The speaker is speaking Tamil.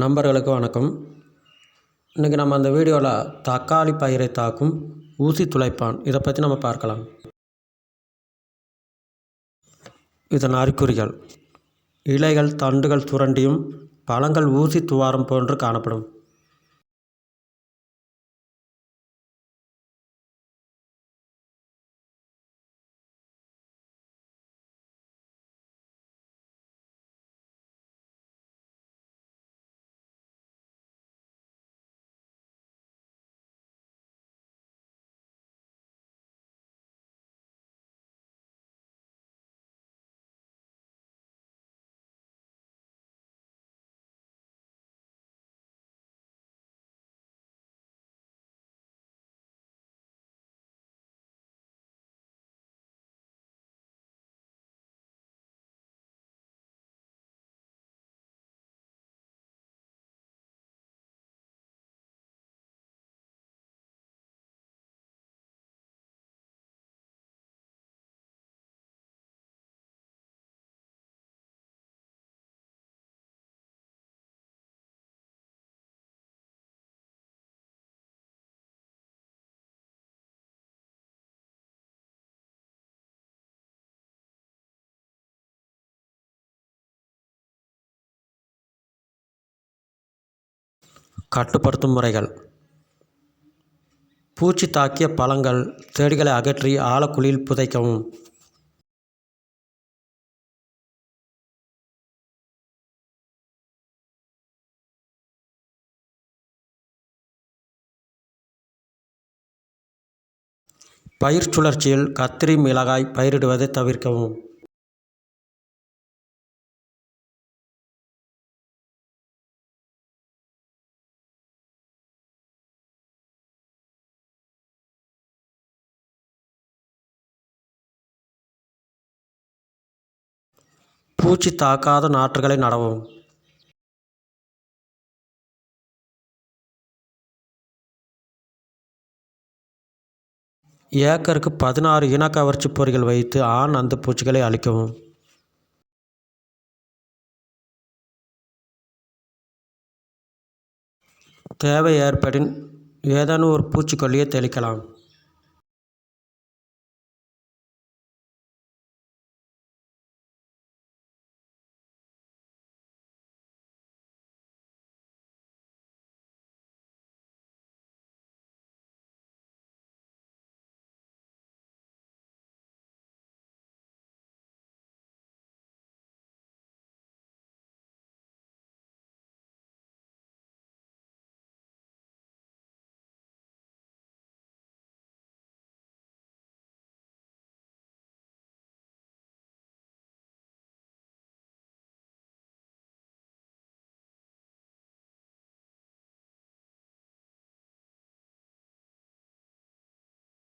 நண்பர்களுக்கு வணக்கம். இன்றைக்கி நம்ம அந்த வீடியோவில் தக்காளி பயிரை தாக்கும் ஊசி துளைப்பான். இதை பற்றி நம்ம பார்க்கலாம். இதன் அறிகுறிகள். இலைகள் தண்டுகள் சுரண்டியும் பழங்கள் ஊசி துவாரம் போன்று காணப்படும். கட்டுப்படுத்தும் முறைகள். பூச்சி தாக்கிய பழங்கள் செடிகளை அகற்றி ஆழக்குழியில் புதைக்கவும். பயிர் சுழற்சியில் கத்திரி மிளகாய் பயிரிடுவதை தவிர்க்கவும். பூச்சி தாக்காத நாற்றுகளை நடவும். ஏக்கருக்கு பதினாறு இனக்கவர்ச்சி பொறிகள் வைத்து ஆண் அந்த பூச்சிகளை அழிக்கவும். தேவை ஏற்படின் ஏதேனும் ஒரு பூச்சிக்கொல்லியை தெளிக்கலாம்.